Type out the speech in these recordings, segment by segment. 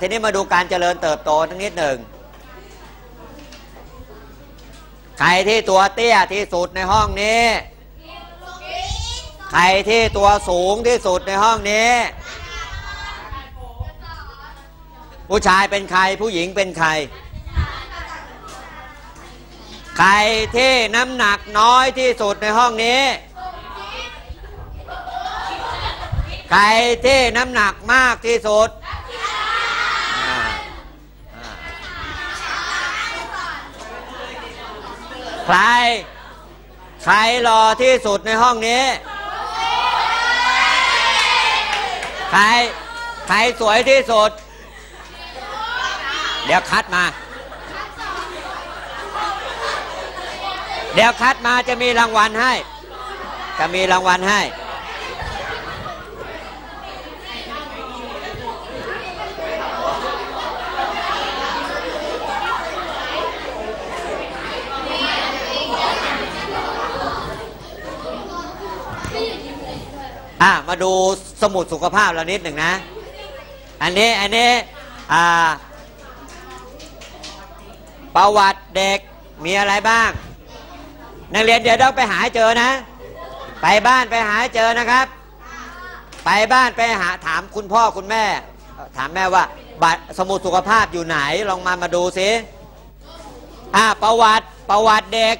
ทีนี้มาดูการเจริญเติบโตทั้งนิดหนึ่งใครที่ตัวเตี้ยที่สุดในห้องนี้ ใครที่ตัวสูงที่สุดในห้องนี้ ผู้ชายเป็นใครผู้หญิงเป็นใคร ใครที่น้ำหนักน้อยที่สุดในห้องนี้ ใครที่น้ำหนักมากที่สุดอ่าอ่า ใคร ใครรอที่สุดในห้องนี้ ใคร ใครสวยที่สุด เดี๋ยวคัดมา เดี๋ยวคัดมาจะมีรางวัลให้ จะมีรางวัลให้ อะมาดูสมุดสุขภาพเรานิดหนึ่งนะ อันนี้อันนี้อ่าประวัติเด็กมีอะไรบ้าง นักเรียนเดี๋ยวต้องไปหาเจอนะ ไปบ้านไปหาเจอนะครับ ไปบ้านไปหาถามคุณพ่อคุณแม่ ถามแม่ว่าบัตรสมุดสุขภาพอยู่ไหนลองมามาดูสิอ่าประวัติประวัติเด็ก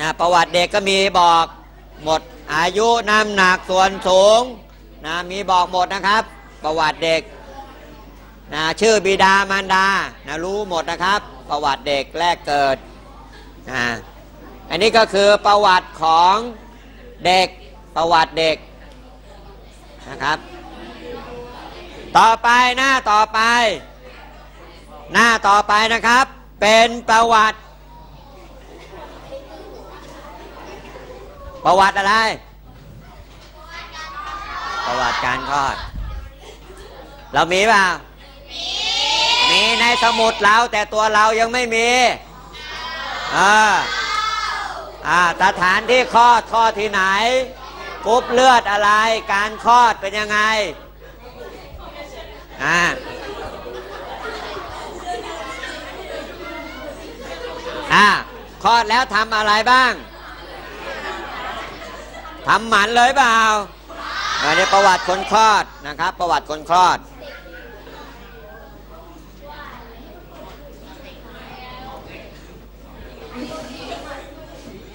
อ่าประวัติเด็กก็มีบอกหมด อายุน้ำหนักส่วนสูงนะมีบอกหมดนะครับ ประวัติเด็กนะชื่อบิดามารดานะรู้หมดนะครับ ประวัติเด็กแรกเกิดอ่าอันนี้ก็คือประวัติของเด็กประวัติเด็กนะครับ ต่อไปหน้าต่อไป หน้าต่อไปนะครับ เป็นประวัติ ประวัติอะไร ประวัติการคลอด เรามีเปล่ามีในสมุดเราแต่ตัวเรายังไม่มีอ่าอ่าสถานที่คลอดคลอดที่ไหนกรุ๊ปเลือดอะไร การคลอดเป็นยังไงอ่าอ่าคลอดแล้วทำอะไรบ้าง ทำหมันเลยเปล่าอันนี้ประวัติคนคลอดนะครับ ประวัติคนคลอด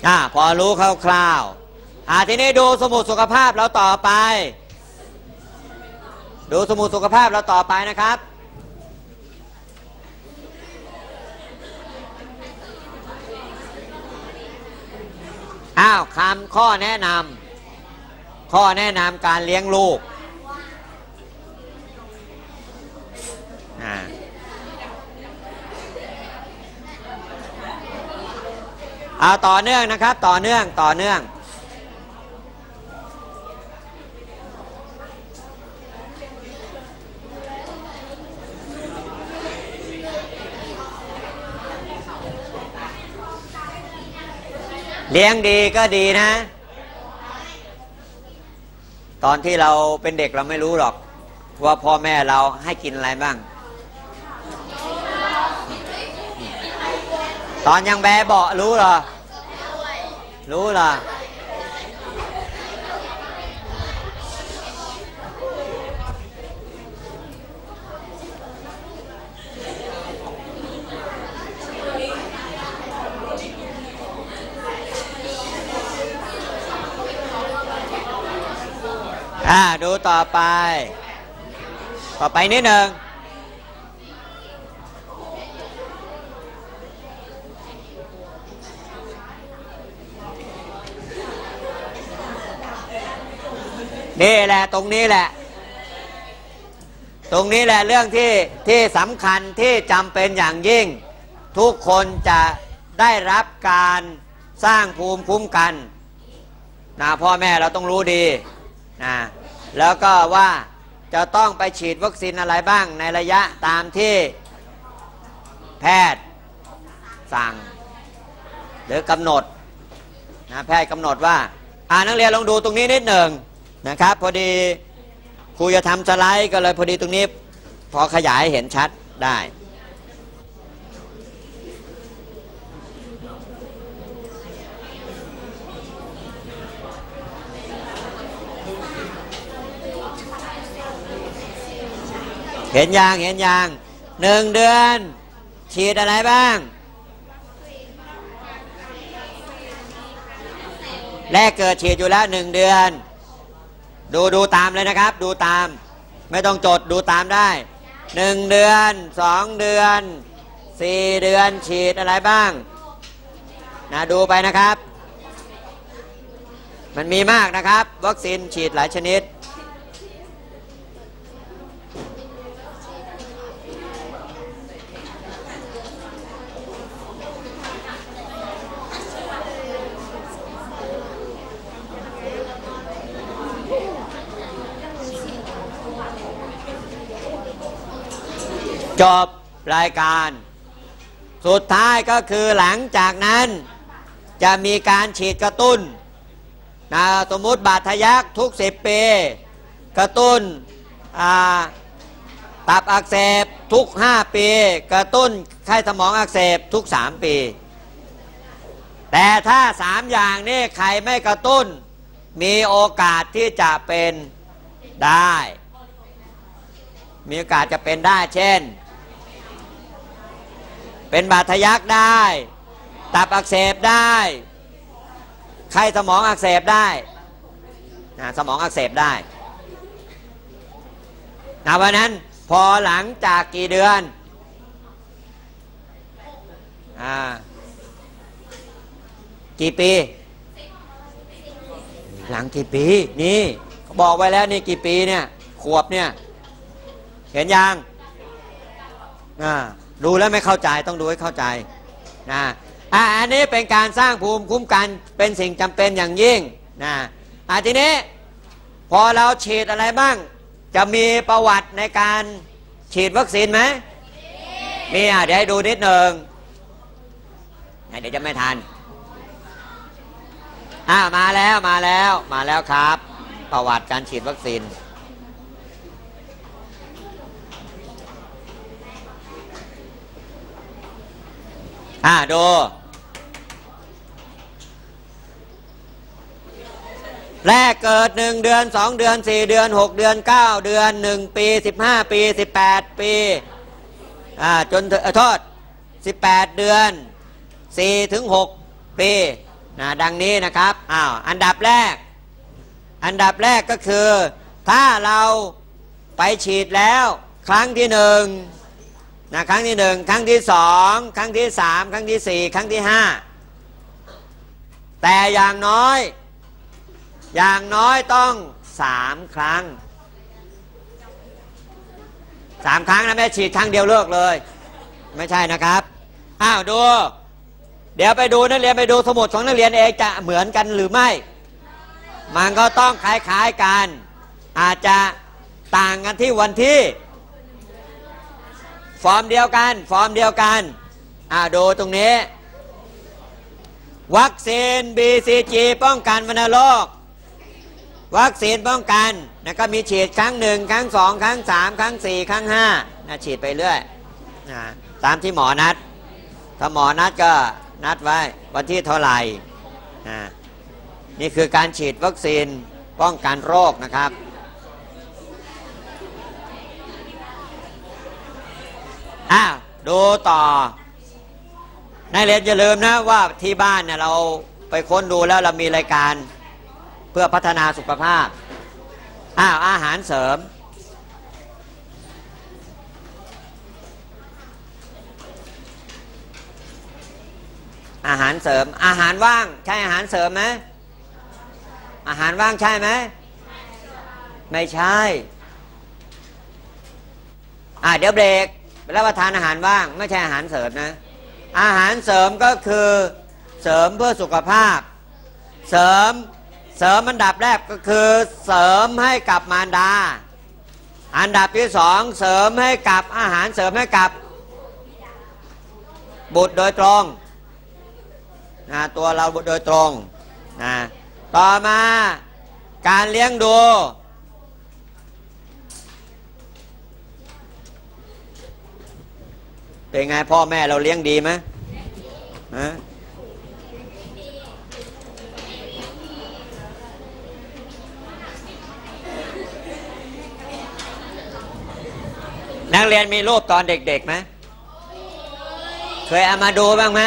อ่าพอรู้คร่าวๆอ่าทีนี้ดูสมุดสุขภาพเราต่อไป ดูสมุดสุขภาพเราต่อไปนะครับอ้าวคำข้อแนะนำ ข้อแนะนำการเลี้ยงลูกอ่าเอาต่อเนื่องนะครับ ต่อเนื่องต่อเนื่อง เลี้ยงดีก็ดีนะ ตอนที่เราเป็นเด็กเราไม่รู้หรอก ว่าพ่อแม่เราให้กินอะไรบ้าง ตอนยังแบเบาะรู้เหรอ รู้เหรอ อ่าดูต่อไป ต่อไปนิดหนึ่งนี่แหละตรงนี้แหละ ตรงนี้แหละเรื่องที่ที่สำคัญที่จำเป็นอย่างยิ่ง ทุกคนจะได้รับการสร้างภูมิคุ้มกันนะพ่อแม่เราต้องรู้ดี นะแล้วก็ว่าจะต้องไปฉีดวัคซีนอะไรบ้างในระยะตามที่แพทย์สั่ง หรือกำหนดนะแพทย์กำหนดว่าอ่านักเรียนลองดูตรงนี้นิดหนึ่งนะครับ พอดีครูจะทำสไลด์ก็เลยพอดีตรงนี้ พอขยายเห็นชัดได้ เห็นยางเห็นยางหนึ่งเดือน ฉีดอะไรบ้าง แรกเกิดฉีดอยู่แล้วหนึ่งเดือน ดูดูตามเลยนะครับ ดูตาม ไม่ต้องจดดูตามได้หนึ่งเดือนสองเดือนสี่เดือนฉีดอะไรบ้างนะดูไปนะครับ มันมีมากนะครับ วัคซีนฉีดหลายชนิด จบรายการ สุดท้ายก็คือหลังจากนั้น จะมีการฉีดกระตุ้นนะสมมติบาดทะยักทุก10ปี กระตุ้นตับอักเสบทุก 5 ปี กระตุ้นไข้สมองอักเสบทุก 3 ปี แต่ถ้า 3 อย่างนี้ใครไม่กระตุ้น มีโอกาสที่จะเป็นได้ มีโอกาสจะเป็นได้เช่น เป็นบาดทะยักได้ ตับอักเสบได้ ไข้สมองอักเสบได้นะสมองอักเสบได้นะวันนั้นพอหลังจากกี่เดือนอ่ากี่ปี หลังกี่ปีนี่บอกไว้แล้วนี่กี่ปีเนี่ยขวบเนี่ย เห็นยังอ่า ดูแล้วไม่เข้าใจต้องดูให้เข้าใจนะอ่าอันนี้เป็นการสร้างภูมิคุ้มกันเป็นสิ่งจำเป็นอย่างยิ่งนะอ่าทีนี้พอเราฉีดอะไรบ้าง จะมีประวัติในการฉีดวัคซีนไหมมีอะเดี๋ยวให้ดูนิดหนึ่งเดี๋ยวจะไม่ทันอ่ามาแล้วมาแล้วมาแล้วครับ ประวัติการฉีดวัคซีน อ่าดูแรกเกิดหนึ่งเดือนสองเดือนสี่เดือนหกเดือนเก้าเดือนหนึ่งปีสิบห้าปีสิบแปดปีอ่าจนโทษสิบแปดเดือนสี่ถึงหกปีนะดังนี้นะครับอ้าวอันดับแรก อันดับแรกก็คือ ถ้าเราไปฉีดแล้วครั้งที่หนึ่ง นะครั้งที่หนึ่งครั้งที่สองครั้งที่สามครั้งที่สี่ครั้งที่ห้าแต่อย่างน้อย อย่างน้อยต้องสามครั้งสามครั้งนะไม่ฉีดครั้งเดียวเลิกเลย ไม่ใช่นะครับอ้าวดู เดี๋ยวไปดูนักเรียนไปดูสมุดของนักเรียนเองจะเหมือนกันหรือไม่ มันก็ต้องคล้ายๆกัน อาจจะต่างกันที่วันที่ ฟอร์มเดียวกัน ฟอร์มเดียวกันอ่าดูตรงนี้ วัคซีน BCG ป้องกันวัณโรควัคซีนป้องกันนะก็มีฉีดครั้งหนึ่งครั้งสองครั้งสามครั้งสี่ครั้งห้านะฉีดไปเรื่อยนะตามที่หมอนัด ถ้าหมอนัดก็นัดไว้วันที่เท่าไหร่นะนี่คือการฉีดวัคซีนป้องกันโรคนะครับ อะดูต่อนักเรียนอย่าลืมนะว่าที่บ้านเนี่ยเราไปค้นดูแล้วเรามีรายการเพื่อพัฒนาสุขภาพอ้าวอาหารเสริม อาหารเสริม อาหารว่างใช่อาหารเสริมไหมอาหารว่างใช่ไหมไม่ใช่ อ่าเดี๋ยวเบรก แล้วประทานอาหารว่าง ไม่ใช่อาหารเสริมนะ อาหารเสริมก็คือเสริมเพื่อสุขภาพ เสริมเสริมอันดับแรกก็คือเสริมให้กับมารดา อันดับที่สองเสริมให้กับอาหารเสริมให้กับ บุตรโดยตรงนะตัวเราบุตรโดยตรงนะต่อมาการเลี้ยงดู เป็นไงพ่อแม่เราเลี้ยงดีไหมฮะนักเรียนมีรูปตอนเด็กๆไหมเคยเอามาดูบ้างไหม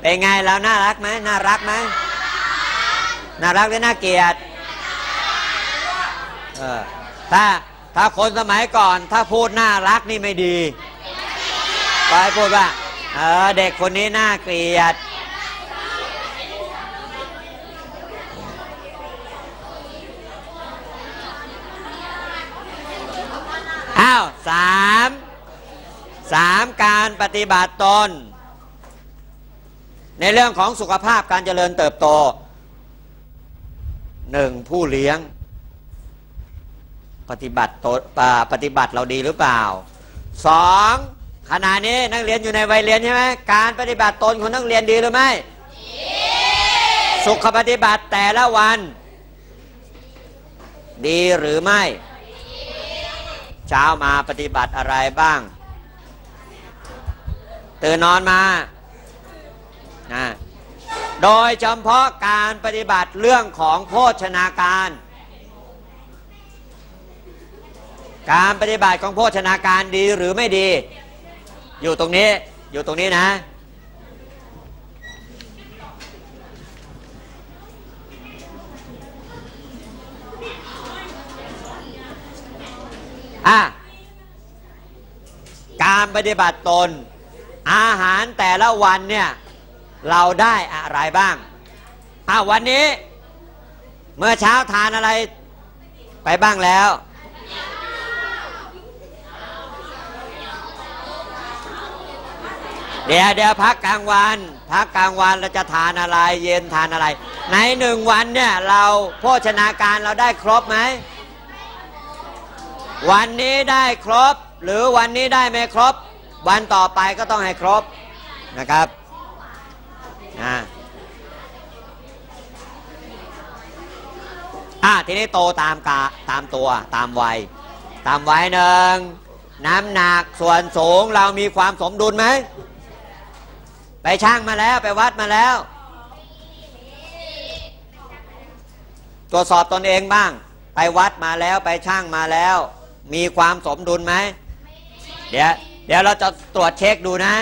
เป็นไงเราน่ารักไหมน่ารักไหมน่ารักหรือน่าเกลียดเออถ้า ถ้าคนสมัยก่อนถ้าพูดน่ารักนี่ไม่ดีก็ให้พูดว่าเออเด็กคนนี้น่าเกลียด อ้าวสามสามการปฏิบัติตน ในเรื่องของสุขภาพการเจริญเติบโตหนึ่งผู้เลี้ยง ปฏิบัติตนอ่าปฏิบัติเราดีหรือเปล่าสองขณะนี้นักเรียนอยู่ในวัยเรียนใช่ไหมการปฏิบัติตนของนักเรียนดีหรือไม่สุขปฏิบัติแต่ละวัน ดีหรือไม่ เช้ามาปฏิบัติอะไรบ้าง ตื่นนอนมานะโดยเฉพาะการปฏิบัติเรื่องของโภชนาการ การปฏิบัติของโภชนาการดีหรือไม่ดี อยู่ตรงนี้อยู่ตรงนี้นะ อะ การปฏิบัติตน อาหารแต่ละวันเนี่ย เราได้อะไรบ้างอะวันนี้ เมื่อเช้าทานอะไรไปบ้างแล้ว เดี๋ยวเดี๋ยวพักกลางวันพักกลางวันเราจะทานอะไร เย็นทานอะไร ในหนึ่งวันเนี่ยเราโภชนาการเราได้ครบไหมวันนี้ได้ครบ หรือวันนี้ได้ไม่ครบ วันต่อไปก็ต้องให้ครบนะครับนะอะทีนี้โตตามกาตามตัวตามวัยตามวัยหนึ่งน้ำหนักส่วนสูงเรามีความสมดุลไหม ไปช่างมาแล้วไปวัดมาแล้ว ตรวจสอบตนเองบ้าง ไปวัดมาแล้วไปช่างมาแล้ว มีความสมดุลไหมเดี๋ยวเดี๋ยวเราจะตรวจเช็คดูนะ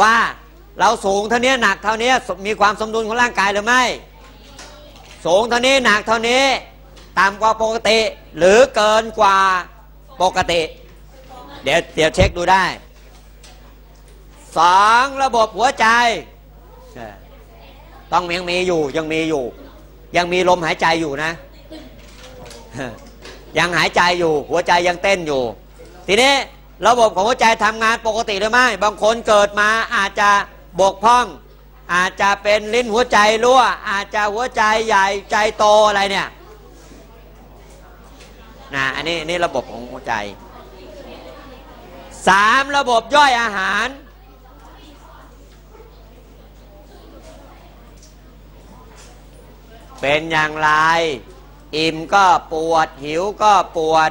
ว่าเราสูงเท่านี้หนักเท่านี้มีความสมดุลของร่างกายหรือไม่ สูงเท่านี้หนักเท่านี้ต่ำกว่าปกติ หรือเกินกว่าปกติ เดี๋ยวเดี๋ยวเช็คดูได้ สองระบบหัวใจ ต้องยังมีอยู่ยังมีอยู่ ยังมีลมหายใจอยู่นะ ยังหายใจอยู่ หัวใจยังเต้นอยู่ ทีนี้ระบบของหัวใจทำงานปกติหรือไม่บางคนเกิดมาอาจจะบกพร่อง อาจจะเป็นลิ้นหัวใจรั่ว อาจจะหัวใจใหญ่ใจโตอะไรเนี่ยนะอันนี้นี่ระบบของหัวใจสามระบบย่อยอาหาร เป็นอย่างไร อิ่มก็ปวดหิวก็ปวด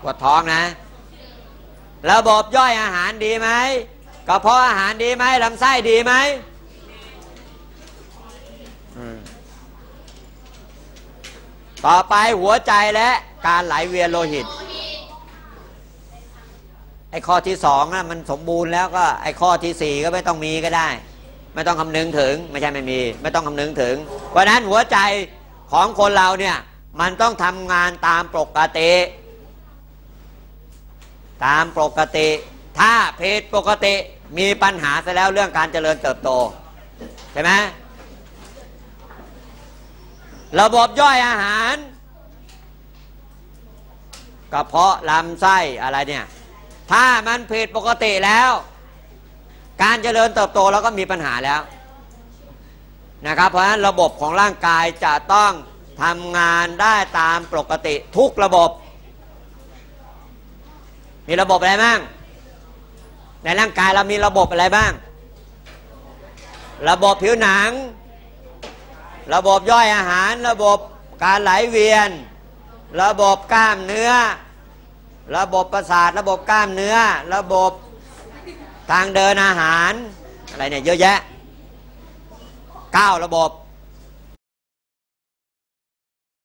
ปวดท้องนะ ระบบย่อยอาหารดีไหมกระเพาะอาหารดีไหมลำไส้ดีไหมอืมต่อไปหัวใจและการไหลเวียนโลหิตไอ้ข้อที่สองนะมันสมบูรณ์แล้วก็ไอ้ข้อที่สี่ก็ไม่ต้องมีก็ได้ ไม่ต้องคำนึงถึงไม่ใช่ไม่มี ไม่ต้องคำนึงถึง เพราะฉะนั้นหัวใจของคนเราเนี่ยมันต้องทำงานตามปกติ ตามปกติ ถ้าผิดปกติมีปัญหาซะแล้วเรื่องการเจริญเติบโตใช่ไหมระบบย่อยอาหารกระเพาะลำไส้อะไรเนี่ย ถ้ามันผิดปกติแล้ว การเจริญเติบโตเราก็มีปัญหาแล้วนะครับเพราะฉะนั้นระบบของร่างกายจะต้องทำงานได้ตามปกติทุกระบบ มีระบบอะไรบ้าง ในร่างกายเรามีระบบอะไรบ้าง ระบบผิวหนัง ระบบย่อยอาหาร ระบบการไหลเวียน ระบบกล้ามเนื้อ ระบบประสาท ระบบกล้ามเนื้อ ระบบ ทางเดินอาหารอะไรเนี่ยเยอะแยะเก้าระบบ